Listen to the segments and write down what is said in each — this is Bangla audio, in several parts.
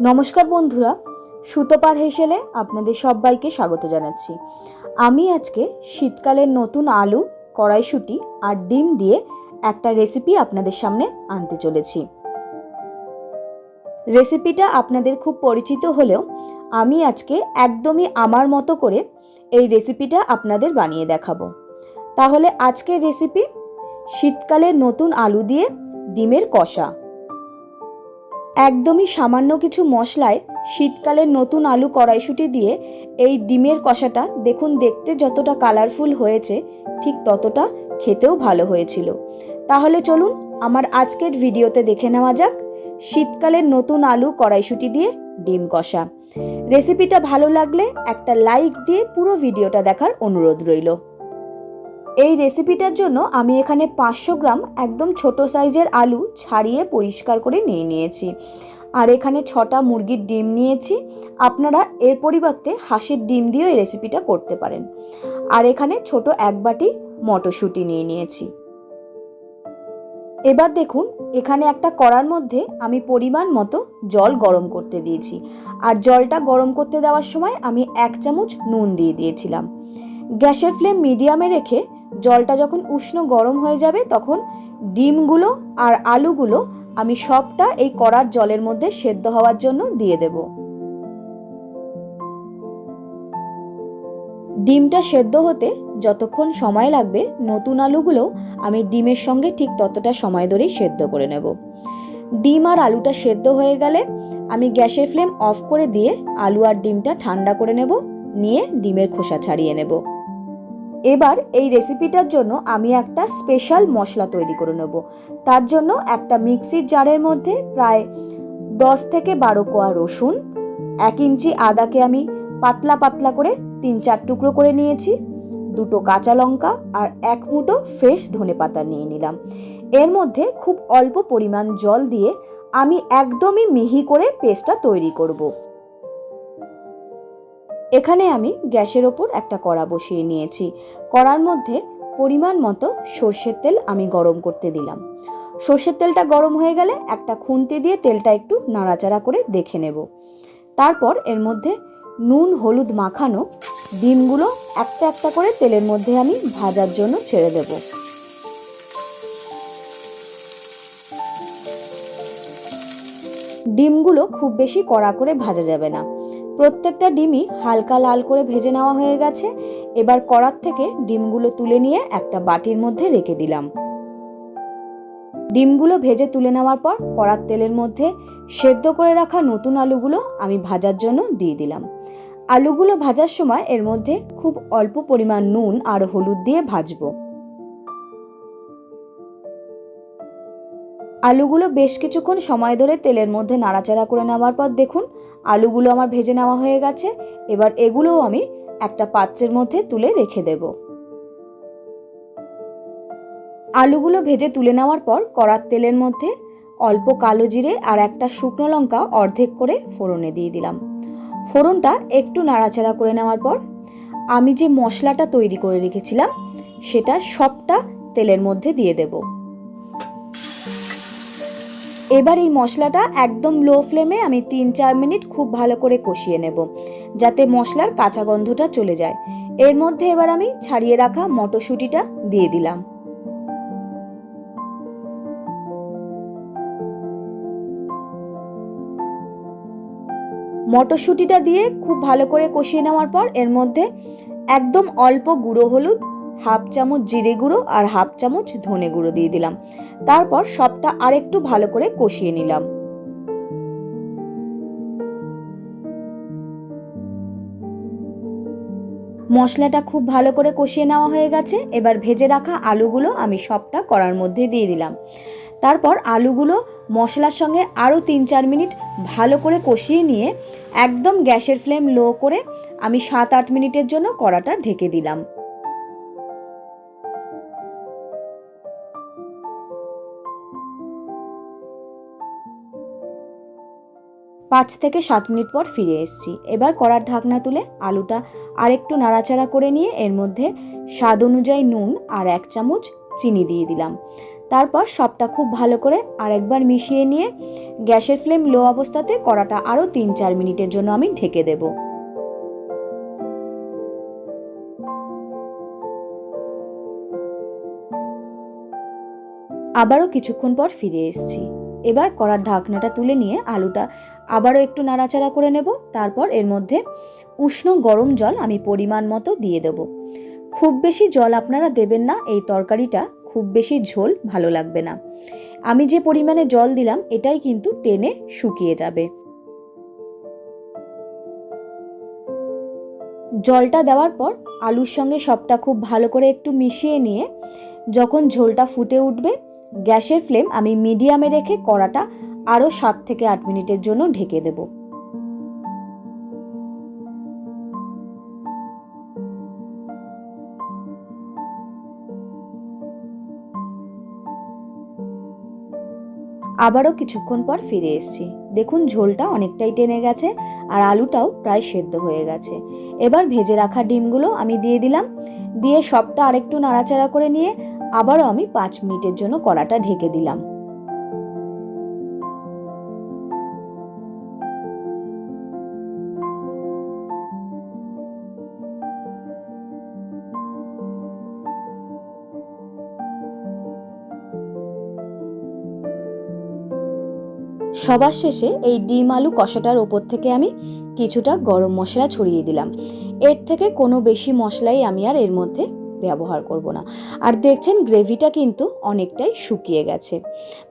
নমস্কার বন্ধুরা, সুতোপার হেসেলে আপনাদের সবাইকে স্বাগত জানাচ্ছি। আমি আজকে শীতকালের নতুন আলু, কড়াইশুঁটি আর ডিম দিয়ে একটা রেসিপি আপনাদের সামনে আনতে চলেছি। রেসিপিটা আপনাদের খুব পরিচিত হলেও আমি আজকে একদমই আমার মতো করে এই রেসিপিটা আপনাদের বানিয়ে দেখাবো। তাহলে আজকের রেসিপি শীতকালের নতুন আলু দিয়ে ডিমের কষা। একদমই সামান্য কিছু মশলায় শীতকালের নতুন আলু কড়াইশুঁটি দিয়ে এই ডিমের কষাটা দেখুন দেখতে যতটা কালারফুল হয়েছে, ঠিক ততটা খেতেও ভালো হয়েছিল। তাহলে চলুন আমার আজকের ভিডিওতে দেখে নেওয়া যাক শীতকালের নতুন আলু কড়াইশুঁটি দিয়ে ডিম কষা। রেসিপিটা ভালো লাগলে একটা লাইক দিয়ে পুরো ভিডিওটা দেখার অনুরোধ রইল। এই রেসিপিটার জন্য আমি এখানে পাঁচশো গ্রাম একদম ছোট সাইজের আলু ছাড়িয়ে পরিষ্কার করে নিয়ে নিয়েছি। আর এখানে ছটা মুরগির ডিম নিয়েছি। আপনারা এর পরিবর্তে হাঁসের ডিম দিয়েও এই রেসিপিটা করতে পারেন। আর এখানে ছোট এক বাটি মটরশুঁটি নিয়ে নিয়েছি। এবার দেখুন, এখানে একটা কড়ার মধ্যে আমি পরিমাণ মতো জল গরম করতে দিয়েছি। আর জলটা গরম করতে দেওয়ার সময় আমি এক চামচ নুন দিয়ে দিয়েছিলাম। গ্যাসের ফ্লেম মিডিয়ামে রেখে জলটা যখন উষ্ণ গরম হয়ে যাবে, তখন ডিমগুলো আর আলুগুলো আমি সবটা এই কড়ার জলের মধ্যে সেদ্ধ হওয়ার জন্য দিয়ে দেব। ডিমটা সেদ্ধ হতে যতক্ষণ সময় লাগবে, নতুন আলুগুলো আমি ডিমের সঙ্গে ঠিক ততটা সময় ধরেই সেদ্ধ করে নেব। ডিম আর আলুটা সেদ্ধ হয়ে গেলে আমি গ্যাসের ফ্লেম অফ করে দিয়ে আলু আর ডিমটা ঠান্ডা করে নেব, নিয়ে ডিমের খোসা ছাড়িয়ে নেব। এবার এই রেসিপিটার জন্য আমি একটা স্পেশাল মশলা তৈরি করে নেব। তার জন্য একটা মিক্সির জারের মধ্যে প্রায় দশ থেকে বারো কোয়া রসুন, এক ইঞ্চি আদাকে আমি পাতলা পাতলা করে তিন চার টুকরো করে নিয়েছি, দুটো কাঁচা লঙ্কা আর এক মুঠো ফ্রেশ ধনে পাতা নিয়ে নিলাম। এর মধ্যে খুব অল্প পরিমাণ জল দিয়ে আমি একদমই মিহি করে পেস্টটা তৈরি করব। এখানে আমি গ্যাসের ওপর একটা কড়া বসিয়ে নিয়েছি। কড়ার মধ্যে পরিমাণ মতো সর্ষের তেল আমি গরম করতে দিলাম। সর্ষের তেলটা গরম হয়ে গেলে একটা খুন্তি দিয়ে তেলটা একটু নাড়াচাড়া করে দেখে নেব। তারপর এর মধ্যে নুন, হলুদ মাখানো ডিমগুলো একটা একটা করে তেলের মধ্যে আমি ভাজার জন্য ছেড়ে দেব। ডিমগুলো খুব বেশি কড়া করে ভাজা যাবে না। প্রত্যেকটা ডিমই হালকা লাল করে ভেজে নেওয়া হয়ে গেছে। এবার কড়ার থেকে ডিমগুলো তুলে নিয়ে একটা বাটির মধ্যে রেখে দিলাম। ডিমগুলো ভেজে তুলে নেওয়ার পর কড়ার তেলের মধ্যে সেদ্ধ করে রাখা নতুন আলুগুলো আমি ভাজার জন্য দিয়ে দিলাম। আলুগুলো ভাজার সময় এর মধ্যে খুব অল্প পরিমাণ নুন আর হলুদ দিয়ে ভাজবো। আলুগুলো বেশ কিছুক্ষণ সময় ধরে তেলের মধ্যে নাড়াচাড়া করে নেওয়ার পর দেখুন, আলুগুলো আমার ভেজে নেওয়া হয়ে গেছে। এবার এগুলোও আমি একটা পাত্রের মধ্যে তুলে রেখে দেব। আলুগুলো ভেজে তুলে নেওয়ার পর কড়ার তেলের মধ্যে অল্প কালো জিরে আর একটা শুকনো লঙ্কা অর্ধেক করে ফোড়নে দিয়ে দিলাম। ফোড়নটা একটু নাড়াচাড়া করে নেওয়ার পর আমি যে মশলাটা তৈরি করে রেখেছিলাম, সেটা সবটা তেলের মধ্যে দিয়ে দেবো। এবার এই মশলাটা একদম লো ফ্লেমে আমি তিন চার মিনিট খুব ভালো করে কষিয়ে নেব, যাতে মশলার কাঁচা গন্ধটা চলে যায়। এর মধ্যে এবার আমি ছাড়িয়ে রাখা মটরশুঁটিটা দিয়ে দিলাম। মটরশুঁটিটা দিয়ে খুব ভালো করে কষিয়ে নেওয়ার পর এর মধ্যে একদম অল্প গুঁড়ো হলুদ হাফ চামচ জিরে গুঁড়ো আর হাফ চামচ ধনে গুঁড়ো দিয়ে দিলাম। তারপর সবটা আরেকটু ভালো করে কষিয়ে নিলাম। মশলাটা খুব ভালো করে কষিয়ে নেওয়া হয়ে গেছে। এবার ভেজে রাখা আলুগুলো আমি সবটা করার মধ্যে দিয়ে দিলাম। তারপর আলুগুলো মশলার সঙ্গে আরও তিন চার মিনিট ভালো করে কষিয়ে নিয়ে একদম গ্যাসের ফ্লেম লো করে আমি সাত আট মিনিটের জন্য কড়াটা ঢেকে দিলাম। পাঁচ থেকে সাত মিনিট পর ফিরে এসেছি। এবার কড়ার ঢাকনা তুলে আলুটা আর একটু নাড়াচাড়া করে নিয়ে এর মধ্যে স্বাদ অনুযায়ী নুন আর এক চামচ চিনি দিয়ে দিলাম। তারপর সবটা খুব ভালো করে আরেকবার মিশিয়ে নিয়ে গ্যাসের ফ্লেম লো অবস্থাতে কড়াটা আরও তিন চার মিনিটের জন্য আমি ঢেকে দেব। আবারও কিছুক্ষণ পর ফিরে এসেছি। এবার কড়ার ঢাকনাটা তুলে নিয়ে আলুটা আবারও একটু নাড়াচাড়া করে নেব। তারপর এর মধ্যে উষ্ণ গরম জল আমি পরিমাণ মতো দিয়ে দেবো। খুব বেশি জল আপনারা দেবেন না, এই তরকারিটা খুব বেশি ঝোল ভালো লাগবে না। আমি যে পরিমাণে জল দিলাম, এটাই কিন্তু টেনে শুকিয়ে যাবে। জলটা দেওয়ার পর আলুর সঙ্গে সবটা খুব ভালো করে একটু মিশিয়ে নিয়ে যখন ঝোলটা ফুটে উঠবে গ্যাসের ফ্লেম আমি মিডিয়ামে রেখে কড়াটা আরও সাত থেকে আট মিনিটের জন্য ঢেকে দেবো। আবারও কিছুক্ষণ পর ফিরে এসেছি। দেখুন, ঝোলটা অনেকটাই টেনে গেছে আর আলুটাও প্রায় সেদ্ধ হয়ে গেছে। এবার ভেজে রাখা ডিমগুলো আমি দিয়ে দিলাম। দিয়ে সবটা আরেকটু নাড়াচাড়া করে নিয়ে আবারও আমি পাঁচ মিনিটের জন্য কড়াটা ঢেকে দিলাম। সবার শেষে এই ডিম আলু কষাটার ওপর থেকে আমি কিছুটা গরম মশলা ছড়িয়ে দিলাম। এর থেকে কোনো বেশি মশলাই আমি আর এর মধ্যে ব্যবহার করব না। আর দেখছেন গ্রেভিটা কিন্তু অনেকটাই শুকিয়ে গেছে।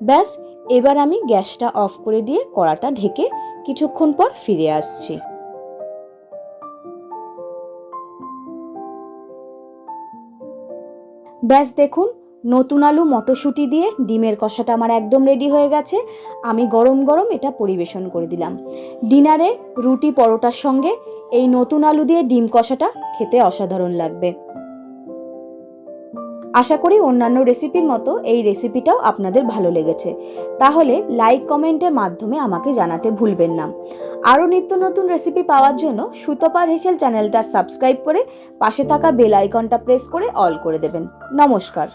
ব্যাস, এবার আমি গ্যাসটা অফ করে দিয়ে কড়াটা ঢেকে কিছুক্ষণ পর ফিরে আসছি। ব্যাস, দেখুন, নতুন আলু মটরশুঁটি দিয়ে ডিমের কষাটা আমার একদম রেডি হয়ে গেছে। আমি গরম গরম এটা পরিবেশন করে দিলাম। ডিনারে রুটি পরোটার সঙ্গে এই নতুন আলু দিয়ে ডিম কষাটা খেতে অসাধারণ লাগবে। আশা করি অন্যান্য রেসিপির মতো এই রেসিপিটাও আপনাদের ভালো লেগেছে। তাহলে লাইক কমেন্টের মাধ্যমে আমাকে জানাতে ভুলবেন না। আরও নিত্য নতুন রেসিপি পাওয়ার জন্য সুতপার হেসেল চ্যানেলটা সাবস্ক্রাইব করে পাশে থাকা বেল আইকনটা প্রেস করে অল করে দেবেন। নমস্কার।